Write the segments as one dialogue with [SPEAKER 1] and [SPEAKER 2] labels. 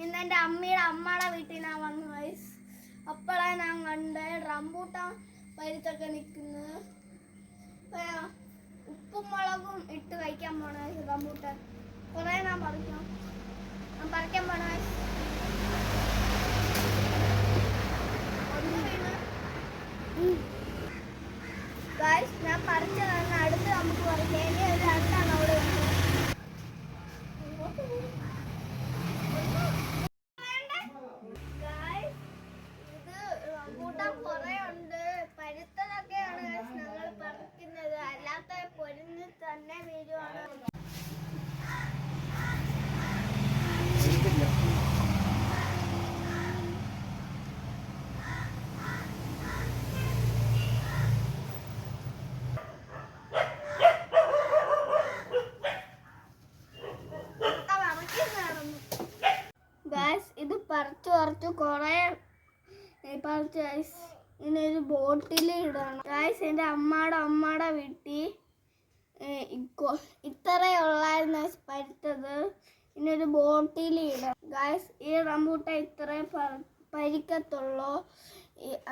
[SPEAKER 1] ഇന്ന് എന്റെ അമ്മയുടെ അമ്മയുടെ വീട്ടിൽ ഞാൻ വന്നു ഗൈസ് അപ്പോഴാണ് ഞാൻ കണ്ട് റംബൂട്ടാൻ പരിത്തൊക്കെ നിൽക്കുന്നത്. ഉപ്പും മുളകും ഇട്ട് കഴിക്കാൻ പോണ റംബൂട്ടാൻ കുറേ ഞാൻ പറിക്കാം. ഞാൻ പറിക്കാൻ പോണ. ഞാൻ പറിച്ചതാണ്. അടുത്ത് നമുക്ക് പറിക്കാം. ഇനി ഒരു അടുത്താണ് പറിച്ചു കുറെ പറിച്ചു ഗായ്സ് ഇനി ഒരു ബോട്ടിൽ ഇടണം. ഗായ്സ് എന്റെ അമ്മയുടെ അമ്മയുടെ വീട്ടിൽ ഇത്രയുള്ളായിരുന്നു പരുത്തത് ഇനി ഒരു ബോട്ടിൽ ഇടണം. ഗൈസ് ഈ റംബൂട്ട ഇത്രയും പരിക്കത്തുള്ളൂ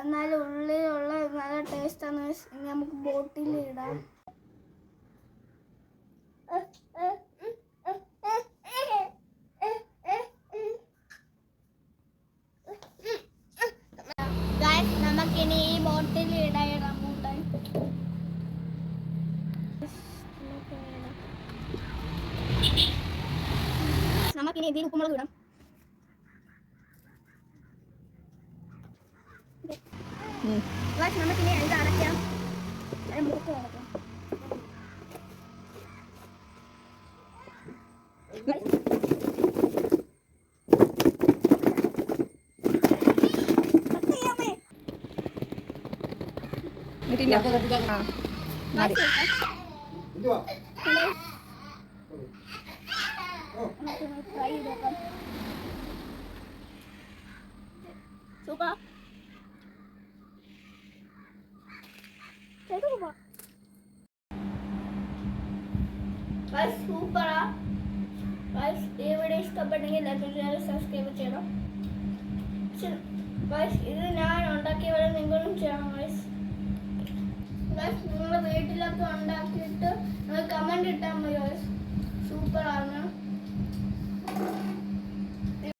[SPEAKER 1] എന്നാലും ഉള്ളിലുള്ള നല്ല ടേസ്റ്റാണ് നമുക്ക് ബോട്ടിൽ ഇടാം. നമുക്കിനി ഇതിൽ ഉപ്പുമുളക് ഇടാം. നമുക്കിനി ഇത് അടയ്ക്കാം. മൂക്ക് അടയ്ക്കാം. സത്യമേ
[SPEAKER 2] എന്തുവാ
[SPEAKER 1] ട്രൈ സൂപ്പർ സൂപ്പറാ ഗൈസ് വീഡിയോ ഇഷ്ടപ്പെട്ടെങ്കിൽ ലൈക്ക് ചെയ്യാനും സബ്സ്ക്രൈബ് ചെയ്യണം. ഗൈസ് ഇത് ഞാൻ ഉണ്ടാക്കിയ പോലെ നിങ്ങളും ചെയ്യണം ഗൈസ് ഗൈസ് നിങ്ങളുടെ വീട്ടിലൊക്കെ ഉണ്ടാക്കിയിട്ട്